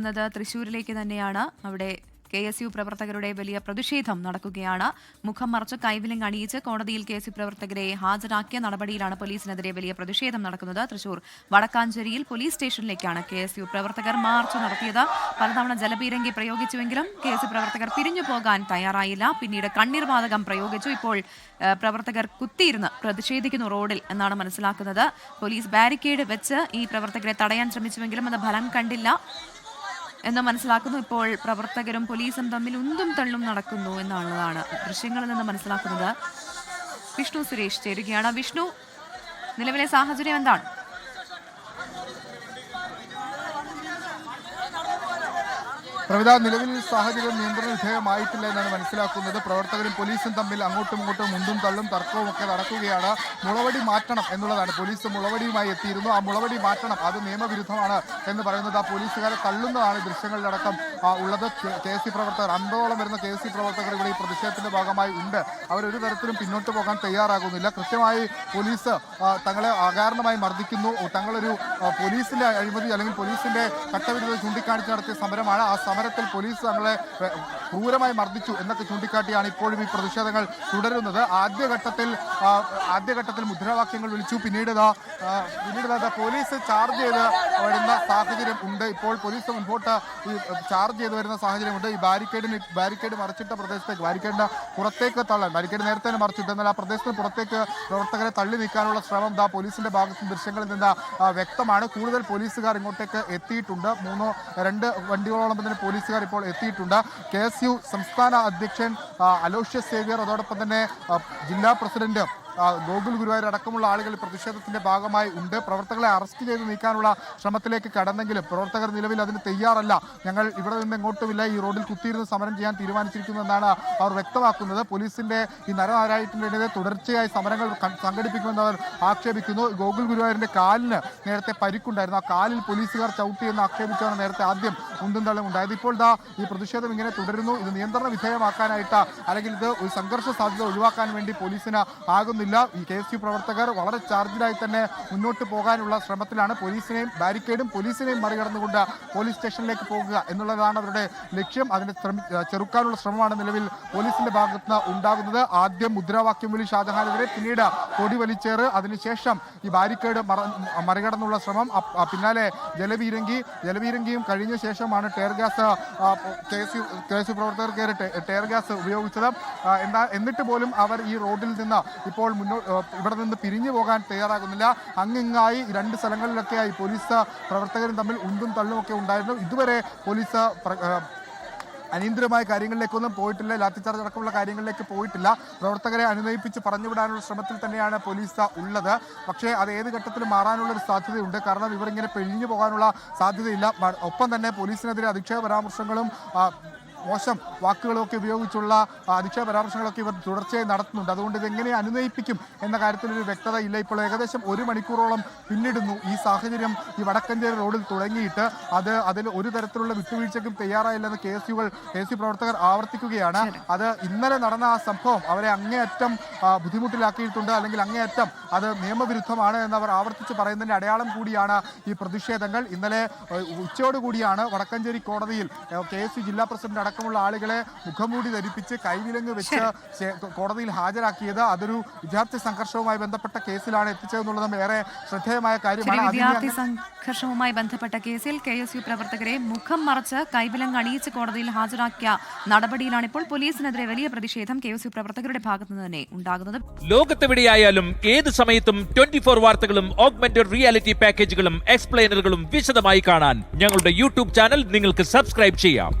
ുന്നത് തൃശൂരിലേക്ക് തന്നെയാണ്. അവിടെ K S U പ്രവർത്തകരുടെ വലിയ പ്രതിഷേധം നടക്കുകയാണ്. മുഖം മറച്ച് കൈവിലിംഗ് അണിയിച്ച് കോടതിയിൽ കെ എസ് യു പ്രവർത്തകരെ ഹാജരാക്കിയ നടപടിയിലാണ് പോലീസിനെതിരെ വലിയ പ്രതിഷേധം നടക്കുന്നത്. തൃശൂർ വടക്കാഞ്ചേരിയിൽ പോലീസ് സ്റ്റേഷനിലേക്കാണ് കെ എസ് യു പ്രവർത്തകർ മാർച്ച് നടത്തിയത്. പലതവണ ജലപീരങ്കി പ്രയോഗിച്ചുവെങ്കിലും കെ എസ് യു പ്രവർത്തകർ പിരിഞ്ഞു പോകാൻ തയ്യാറായില്ല. പിന്നീട് കണ്ണീർ വാതകം പ്രയോഗിച്ചു. ഇപ്പോൾ പ്രവർത്തകർ കുത്തിയിരുന്ന് പ്രതിഷേധിക്കുന്നു റോഡിൽ എന്നാണ് മനസ്സിലാക്കുന്നത്. പോലീസ് ബാരിക്കേഡ് വെച്ച് ഈ പ്രവർത്തകരെ തടയാൻ ശ്രമിച്ചുവെങ്കിലും അത് ഫലം കണ്ടില്ല. എന്ന് മനസ്സിലാക്കുന്നു. ഇപ്പോൾ പ്രവർത്തകരും പോലീസും തമ്മിൽ ഉന്തും തള്ളും നടക്കുന്നു എന്നുള്ളതാണ് ദൃശ്യങ്ങളിൽ നിന്ന് മനസ്സിലാക്കുന്നത്. വിഷ്ണു സുരേഷ് ചേരുകയാണ്. വിഷ്ണു നിലവിലെ സാഹചര്യം എന്താണ്? പ്രവിധ നിലവിൽ സാഹചര്യം നിയന്ത്രണ വിധേയമായിട്ടില്ല എന്നാണ് മനസ്സിലാക്കുന്നത്. പ്രവർത്തകരും പോലീസും തമ്മിൽ അങ്ങോട്ടും ഇങ്ങോട്ടും മുന്തും തള്ളും തർക്കവും ഒക്കെ നടക്കുകയാണ്. മുളവടി മാറ്റണം എന്നുള്ളതാണ്. പോലീസ് മുളവടിയുമായി എത്തിയിരുന്നു. ആ മുളവടി മാറ്റണം അത് നിയമവിരുദ്ധമാണ് എന്ന് പറയുന്നത് ആ പോലീസുകാരെ തള്ളുന്നതാണ് ദൃശ്യങ്ങളിലടക്കം ഉള്ളത്. കെ സി പ്രവർത്തകർ അമ്പതോളം വരുന്ന കെ സി പ്രവർത്തകർ ഇവിടെ ഈ പ്രതിഷേധത്തിന്റെ ഭാഗമായി ഉണ്ട്. അവരൊരു തരത്തിലും പിന്നോട്ട് പോകാൻ തയ്യാറാകുന്നില്ല. കൃത്യമായി പോലീസ് തങ്ങളെ അകാരണമായി മർദ്ദിക്കുന്നു. തങ്ങളൊരു പോലീസിന്റെ അഴിമതി അല്ലെങ്കിൽ പോലീസിന്റെ കട്ടവിരുദ്ധ ചൂണ്ടിക്കാണിച്ച് നടത്തിയ സമരമാണ് ആ സമരത്തിൽ പോലീസ് തങ്ങളെ ക്രൂരമായി മർദ്ദിച്ചു എന്നൊക്കെ ചൂണ്ടിക്കാട്ടിയാണ് ഇപ്പോഴും ഈ പ്രതിഷേധങ്ങൾ തുടരുന്നത്. ആദ്യഘട്ടത്തിൽ ആദ്യഘട്ടത്തിൽ മുദ്രാവാക്യങ്ങൾ വിളിച്ചു. പിന്നീട് പിന്നീട് പോലീസ് ചാർജ് ചെയ്ത് വരുന്ന സാഹചര്യം ഉണ്ട്. ഇപ്പോൾ പോലീസ് മുൻപോട്ട് ഈ ചാർജ് ചെയ്ത് വരുന്ന സാഹചര്യമുണ്ട് ഈ ബാരിക്കേഡിന് ബാരിക്കേഡ് മറിച്ചിട്ട പ്രദേശത്തേക്ക് ബാരിക്കേഡിന് പുറത്തേക്ക് തള്ളാൻ ബാരിക്കേഡ് നേരത്തെ തന്നെ മറിച്ചിട്ട്. എന്നാൽ ആ പ്രദേശത്തിന് പുറത്തേക്ക് പ്രവർത്തകരെ തള്ളി നീക്കാനുള്ള ശ്രമം ദാ പോലീസിന്റെ ഭാഗത്ത് ദൃശ്യങ്ങളിൽ നിന്ന് വ്യക്തമാണ്. കൂടുതൽ പോലീസുകാർ ഇങ്ങോട്ടേക്ക് എത്തിയിട്ടുണ്ട്. മൂന്നോ രണ്ട് വണ്ടികളോളം തന്നെ പോലീസുകാർ ഇപ്പോൾ എത്തിയിട്ടുണ്ട്. കെ സംസ്ഥാന അധ്യക്ഷൻ അലോഷ്യസ് സേവ്യർ അതോടൊപ്പം തന്നെ ജില്ലാ പ്രസിഡന്റ് ഗോകുൽ ഗുരുവായൂർ അടക്കമുള്ള ആളുകൾ പ്രതിഷേധത്തിന്റെ ഭാഗമായി ഉണ്ട്. പ്രവർത്തകരെ അറസ്റ്റ് ചെയ്ത് നീക്കാനുള്ള ശ്രമത്തിലേക്ക് കടന്നെങ്കിലും പ്രവർത്തകർ നിലവിൽ അതിന് തയ്യാറല്ല. ഞങ്ങൾ ഇവിടെ നിന്ന് എങ്ങോട്ടുമില്ല. ഈ റോഡിൽ കുത്തിയിരുന്ന് സമരം ചെയ്യാൻ തീരുമാനിച്ചിരിക്കുന്നതെന്നാണ് അവർ വ്യക്തമാക്കുന്നത്. പോലീസിന്റെ ഈ നരനാരായണത്തിനെതിരെ തുടർച്ചയായി സമരങ്ങൾ സംഘടിപ്പിക്കുമെന്ന് അവർ ആക്ഷേപിക്കുന്നു. ഗോകുൽ ഗുരുവായൂരിന്റെ കാലിന് നേരത്തെ പരിക്കുണ്ടായിരുന്നു. ആ കാലിൽ പോലീസുകാർ ചവിട്ടിയെന്ന് ആക്ഷേപിച്ചാണ് നേരത്തെ ആദ്യം ഉന്തും തള്ളും ഉണ്ടായത്. ഇപ്പോൾ ദാ ഈ പ്രതിഷേധം ഇങ്ങനെ തുടരുന്നു. ഇത് നിയന്ത്രണ വിധേയമാക്കാനായിട്ട് അല്ലെങ്കിൽ ഇത് ഒരു സംഘർഷ സാധ്യത ഒഴിവാക്കാൻ വേണ്ടി പോലീസിന് ആകുന്നില്ല ഈ കെ എസ് യു പ്രവർത്തകർ വളരെ ചാർജിലായി തന്നെ മുന്നോട്ട് പോകാനുള്ള ശ്രമത്തിലാണ് പോലീസിനെയും ബാരിക്കേഡും പോലീസിനെയും മറികടന്നുകൊണ്ട് പോലീസ് സ്റ്റേഷനിലേക്ക് പോകുക എന്നുള്ളതാണ് അവരുടെ ലക്ഷ്യം. അതിനെ ചെറുക്കാനുള്ള ശ്രമമാണ് നിലവിൽ പോലീസിന്റെ ഭാഗത്ത് നിന്ന് ഉണ്ടാകുന്നത്. ആദ്യം മുദ്രാവാക്യം വിളി ഷാജഹാനെതിരെ പിന്നീട് കൊടി വലിച്ചേറ്. അതിനുശേഷം ഈ ബാരിക്കേഡ് മറികടന്നുള്ള ശ്രമം. പിന്നാലെ ജലവീരങ്കി ജലവീരങ്കിയും കഴിഞ്ഞ ശേഷമാണ് tear gas K S U K S U പ്രവർത്തകർക്ക് ടയർ ഗ്യാസ് ഉപയോഗിച്ചത്. എന്താ എന്നിട്ട് പോലും അവർ ഈ റോഡിൽ നിന്ന് ഇപ്പോൾ മുന്നോ ആ, ഇവിടെ നിന്ന് പിരിഞ്ഞു പോകാൻ തയ്യാറാകുന്നില്ല. അങ്ങിങ്ങായി രണ്ട് സ്ഥലങ്ങളിലൊക്കെയായി പോലീസ് പ്രവർത്തകരും തമ്മിൽ ഉന്തും തള്ളുമൊക്കെ ഉണ്ടായിരുന്നു. ഇതുവരെ പോലീസ് അനിയന്ത്രമായ കാര്യങ്ങളിലേക്കൊന്നും പോയിട്ടില്ല. ലാത്തിച്ചാർജ് അടക്കമുള്ള കാര്യങ്ങളിലേക്ക് പോയിട്ടില്ല. പ്രവർത്തകരെ അനുനയിപ്പിച്ച് പറഞ്ഞുവിടാനുള്ള ശ്രമത്തിൽ തന്നെയാണ് പോലീസ് ഉള്ളത്. പക്ഷേ അത് ഏത് ഘട്ടത്തിലും മാറാനുള്ള ഒരു സാധ്യതയുണ്ട്. കാരണം ഇവരിങ്ങനെ പിഴിഞ്ഞു പോകാനുള്ള സാധ്യതയില്ല. ഒപ്പം തന്നെ പോലീസിനെതിരെ അധിക്ഷേപ പരാമർശങ്ങളും മോശം വാക്കുകളൊക്കെ ഉപയോഗിച്ചുള്ള അധിക്ഷേപ പരാമർശങ്ങളൊക്കെ ഇവർ തുടർച്ചയായി നടത്തുന്നുണ്ട്. അതുകൊണ്ട് ഇതെങ്ങനെ അനുനയിപ്പിക്കും എന്ന കാര്യത്തിൽ ഒരു വ്യക്തത ഇല്ല. ഇപ്പോൾ ഏകദേശം ഒരു മണിക്കൂറോളം പിന്നിടുന്നു ഈ സാഹചര്യം ഈ വടക്കഞ്ചേരി റോഡിൽ തുടങ്ങിയിട്ട്. അത് അതിൽ ഒരു തരത്തിലുള്ള വിട്ടുവീഴ്ചയ്ക്കും തയ്യാറായില്ലെന്ന് കെ എസ് യുകൾ കെ എസ് യു പ്രവർത്തകർ ആവർത്തിക്കുകയാണ്. അത് ഇന്നലെ നടന്ന ആ സംഭവം അവരെ അങ്ങേയറ്റം ബുദ്ധിമുട്ടിലാക്കിയിട്ടുണ്ട് അല്ലെങ്കിൽ അങ്ങേയറ്റം അത് നിയമവിരുദ്ധമാണ് എന്ന് അവർ ആവർത്തിച്ച് പറയുന്നതിന്റെ അടയാളം കൂടിയാണ് ഈ പ്രതിഷേധങ്ങൾ. ഇന്നലെ ഉച്ചയോടുകൂടിയാണ് വടക്കഞ്ചേരി കോടതിയിൽ കെ എസ് യു ജില്ലാ പ്രസിഡന്റ് അടക്കമുള്ള ആളുകളെ മുഖംമൂടി ധരിപ്പിച്ച് കൈവിലങ്ങ് വെച്ച് കോടതിയിൽ ഹാജരാക്കിയത് അതൊരു വിദ്യാർത്ഥി സംഘർഷവുമായി ബന്ധപ്പെട്ട കേസിലാണ് എത്തിച്ചതെന്നുള്ളതും ഏറെ ശ്രദ്ധേയമായ കാര്യമാണ്. വിദ്യാർത്ഥി സംഘർഷവുമായി ബന്ധപ്പെട്ട കേസിൽ കെ എസ് യു പ്രവർത്തകരെ മുഖം മറച്ച് കൈവിലങ്ങ് അണിയിച്ച് കോടതിയിൽ ഹാജരാക്കിയ നടപടിയിലാണ് ഇപ്പോൾ പോലീസിനെതിരെ വലിയ പ്രതിഷേധം കെ എസ് യു പ്രവർത്തകരുടെ ഭാഗത്തുനിന്ന് തന്നെ ഉണ്ടാകുന്നത്. ലോകത്തെവിടെയായാലും ഏത് സമയത്തും ട്വന്റി ഫോർ വാർത്തകളും ഓഗ്മെന്റഡ് റിയാലിറ്റി പാക്കേജുകളും എക്സ്പ്ലെയിനറുകളും വിശദമായി കാണാൻ ഞങ്ങളുടെ യൂട്യൂബ് ചാനൽ നിങ്ങൾക്ക് സബ്സ്ക്രൈബ് ചെയ്യാം.